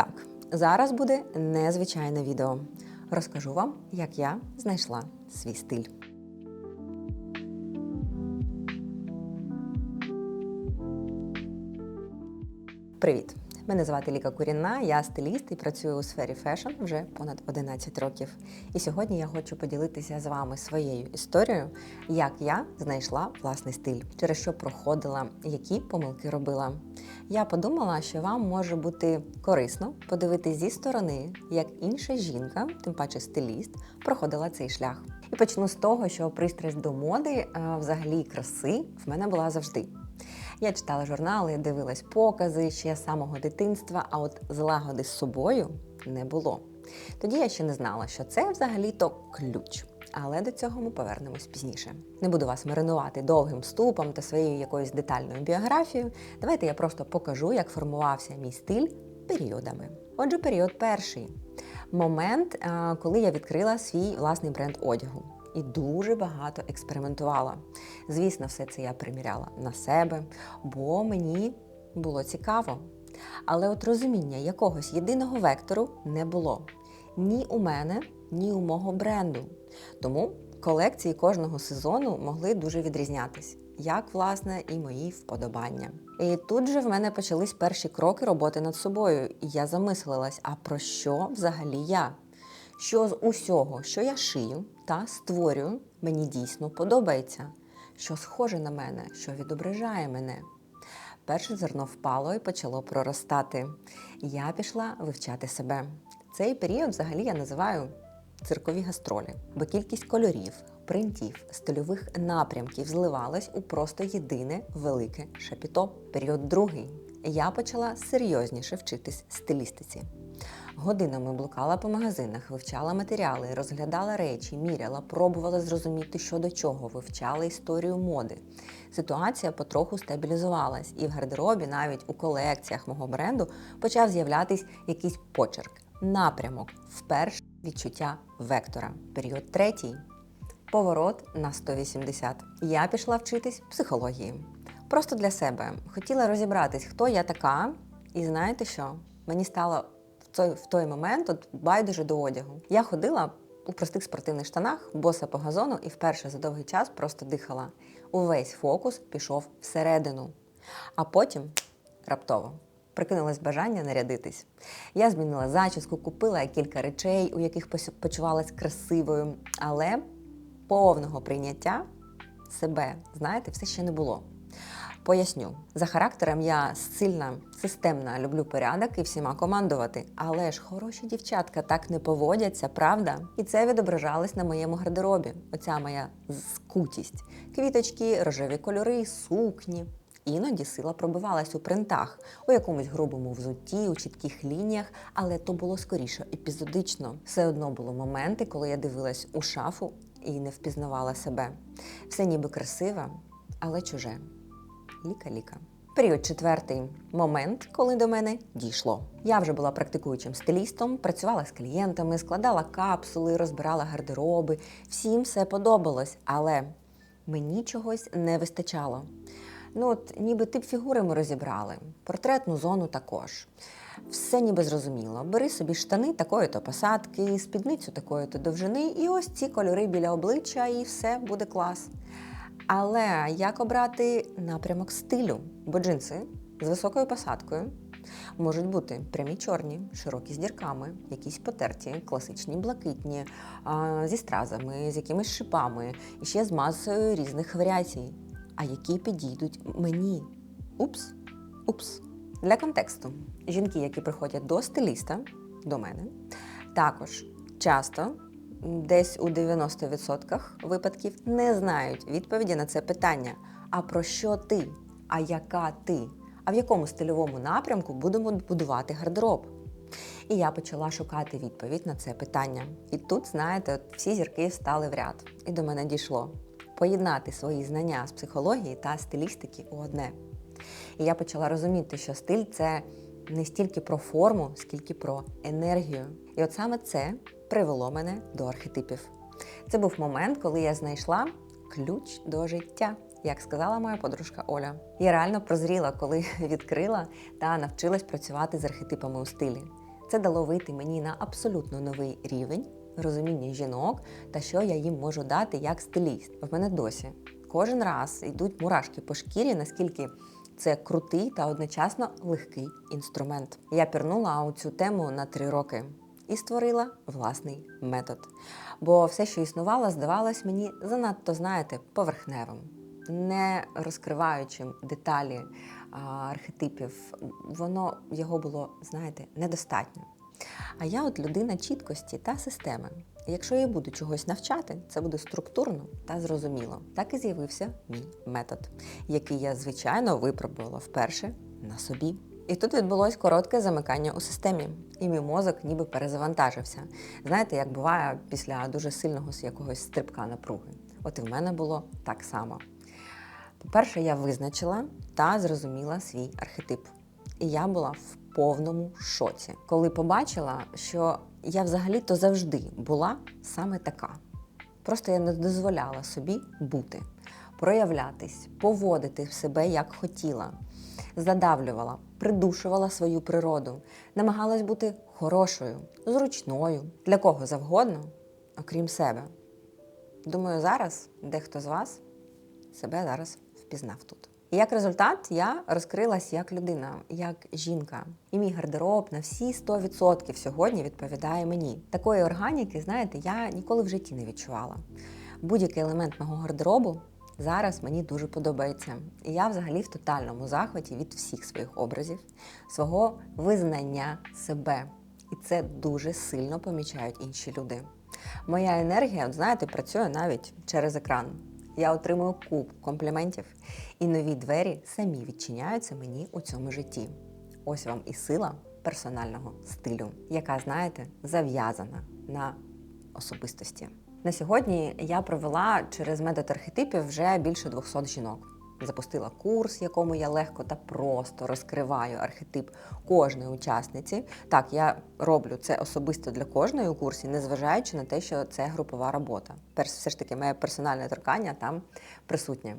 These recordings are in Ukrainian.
Так, зараз буде незвичайне відео. Розкажу вам, як я знайшла свій стиль. Привіт! Мене звати Ліка Курінна, я стиліст і працюю у сфері фешн вже понад 11 років. І сьогодні я хочу поділитися з вами своєю історією, як я знайшла власний стиль, через що проходила, які помилки робила. Я подумала, що вам може бути корисно подивитись зі сторони, як інша жінка, тим паче стиліст, проходила цей шлях. І почну з того, що пристрасть до моди, а взагалі краси, в мене була завжди. Я читала журнали, дивилась покази ще з самого дитинства, а от злагоди з собою не було. Тоді я ще не знала, що це взагалі-то ключ. Але до цього ми повернемось пізніше. Не буду вас маринувати довгим вступом та своєю якоюсь детальною біографією. Давайте я просто покажу, як формувався мій стиль періодами. Отже, період перший момент, е, коли я відкрила свій власний бренд одягу і дуже багато експериментувала. Звісно, все це я приміряла на себе, бо мені було цікаво. Але от розуміння якогось єдиного вектору не було ні у мене, ні у мого бренду. Тому колекції кожного сезону могли дуже відрізнятись, як власне і мої вподобання. І тут же в мене почались перші кроки роботи над собою, і я замислилась, а про що взагалі я? Що з усього, що я шию та створюю, мені дійсно подобається, що схоже на мене, що відображає мене. Перше зерно впало і почало проростати. Я пішла вивчати себе. Цей період взагалі я називаю циркові гастролі, бо кількість кольорів, принтів, стильових напрямків зливалась у просто єдине велике шапіто. Період другий. Я почала серйозніше вчитись стилістиці. Годинами блукала по магазинах, вивчала матеріали, розглядала речі, міряла, пробувала зрозуміти, що до чого, вивчала історію моди. Ситуація потроху стабілізувалась, і в гардеробі, навіть у колекціях мого бренду, почав з'являтись якийсь почерк, напрямок, вперше відчуття вектора. Період третій. Поворот на 180. Я пішла вчитись психології. Просто для себе. Хотіла розібратись, хто я така, і знаєте що? Мені стало в той, в той момент от байдуже до одягу. Я ходила у простих спортивних штанах, боса по газону, і вперше за довгий час просто дихала. Увесь фокус пішов всередину. А потім раптово прикинулось бажання нарядитись. Я змінила зачіску, купила кілька речей, у яких почувалась красивою, але повного прийняття себе, знаєте, все ще не було. Поясню, за характером я сильна, системна, люблю порядок і всіма командувати. Але ж хороші дівчатка так не поводяться, правда? І це відображалось на моєму гардеробі. Оця моя скутість. Квіточки, рожеві кольори, сукні. Іноді сила пробивалась у принтах, у якомусь грубому взутті, у чітких лініях, але то було скоріше епізодично. Все одно було моменти, коли я дивилась у шафу і не впізнавала себе. Все ніби красиве, але чуже. Ліка-ліка. Період четвертий момент, коли до мене дійшло. Я вже була практикуючим стилістом, працювала з клієнтами, складала капсули, розбирала гардероби. Всім все подобалось, але мені чогось не вистачало. Ну, от ніби тип фігури ми розібрали, портретну зону також. Все ніби зрозуміло. Бери собі штани такої-то посадки, спідницю такої-то довжини, і ось ці кольори біля обличчя, і все буде клас. Але як обрати напрямок стилю? Бо джинси з високою посадкою можуть бути прямі чорні, широкі з дірками, якісь потерті, класичні блакитні, зі стразами, з якимись шипами, і ще з масою різних варіацій. А які підійдуть мені? Упс, упс. Для контексту, жінки, які приходять до стиліста, до мене, також часто, десь у 90% випадків, не знають відповіді на це питання. А про що ти? А яка ти? А в якому стильовому напрямку будемо будувати гардероб? І я почала шукати відповідь на це питання. І тут, знаєте, всі зірки встали в ряд. І до мене дійшло поєднати свої знання з психології та стилістики у одне. І я почала розуміти, що стиль це не стільки про форму, скільки про енергію. І от саме це привело мене до архетипів. Це був момент, коли я знайшла ключ до життя, як сказала моя подружка Оля. Я реально прозріла, коли відкрила та навчилась працювати з архетипами у стилі. Це дало вийти мені на абсолютно новий рівень розуміння жінок та що я їм можу дати як стиліст. В мене досі кожен раз йдуть мурашки по шкірі, наскільки це крутий та одночасно легкий інструмент. Я пірнула у цю тему на три роки і створила власний метод. Бо все, що існувало, здавалось мені занадто, знаєте, поверхневим, не розкриваючим деталі архетипів. Воно його було, знаєте, недостатньо. А я от людина чіткості та системи. Якщо я буду чогось навчати, це буде структурно та зрозуміло. Так і з'явився мій метод, який я, звичайно, випробувала вперше на собі. І тут відбулось коротке замикання у системі, і мій мозок ніби перезавантажився. Знаєте, як буває після дуже сильного якогось стрибка напруги. От і в мене було так само. По-перше, я визначила та зрозуміла свій архетип. І я була в повному шоці, коли побачила, що я взагалі-то завжди була саме така. Просто я не дозволяла собі бути, проявлятись, поводити себе як хотіла, задавлювала, придушувала свою природу, намагалась бути хорошою, зручною, для кого завгодно, окрім себе. Думаю, зараз дехто з вас себе зараз впізнав тут. І як результат, я розкрилась як людина, як жінка. І мій гардероб на всі 100% сьогодні відповідає мені. Такої органіки, знаєте, я ніколи в житті не відчувала. Будь-який елемент мого гардеробу зараз мені дуже подобається. І я взагалі в тотальному захваті від всіх своїх образів, свого визнання себе. І це дуже сильно помічають інші люди. Моя енергія, от знаєте, працює навіть через екран. Я отримую куб компліментів, і нові двері самі відчиняються мені у цьому житті. Ось вам і сила персонального стилю, яка, знаєте, зав'язана на особистості. На сьогодні я провела через метод архетипів вже більше 200 жінок. Запустила курс, якому я легко та просто розкриваю архетип кожної учасниці. Так, я роблю це особисто для кожної у курсі, незважаючи на те, що це групова робота. Перш все ж таки, моє персональне торкання там присутнє.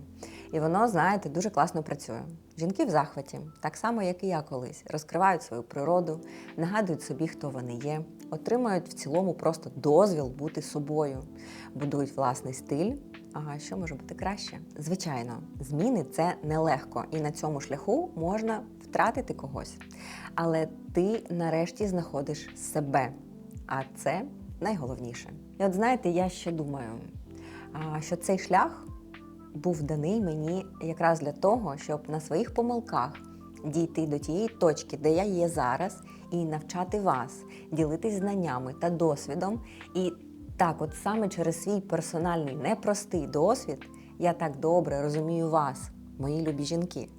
І воно, знаєте, дуже класно працює. Жінки в захваті, так само, як і я колись, розкривають свою природу, нагадують собі, хто вони є, отримують в цілому просто дозвіл бути собою, будують власний стиль. А що може бути краще? Звичайно, зміни це нелегко, і на цьому шляху можна втратити когось. Але ти нарешті знаходиш себе, а це найголовніше. І от знаєте, я ще думаю, що цей шлях був даний мені якраз для того, щоб на своїх помилках дійти до тієї точки, де я є зараз, і навчати вас, ділитись знаннями та досвідом. І так, от саме через свій персональний непростий досвід, я так добре розумію вас, мої любі жінки.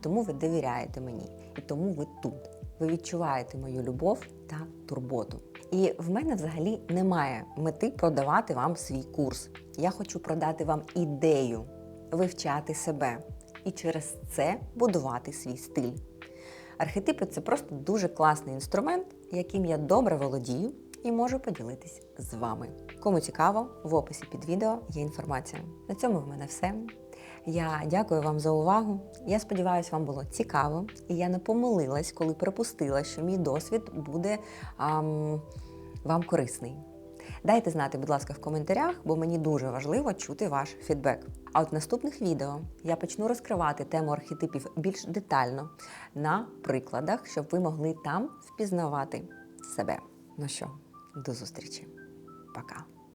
Тому ви довіряєте мені, і тому ви тут. Ви відчуваєте мою любов та турботу. І в мене взагалі немає мети продавати вам свій курс. Я хочу продати вам ідею, вивчати себе і через це будувати свій стиль. Архетипи це просто дуже класний інструмент, яким я добре володію і можу поділитись з вами. Кому цікаво, в описі під відео є інформація. На цьому в мене все. Я дякую вам за увагу. Я сподіваюся, вам було цікаво, і я не помилилась, коли припустила, що мій досвід буде ам, вам корисний. Дайте знати, будь ласка, в коментарях, бо мені дуже важливо чути ваш фідбек. А от в наступних відео я почну розкривати тему архетипів більш детально на прикладах, щоб ви могли там впізнавати себе. Ну що, до зустрічі. Пока.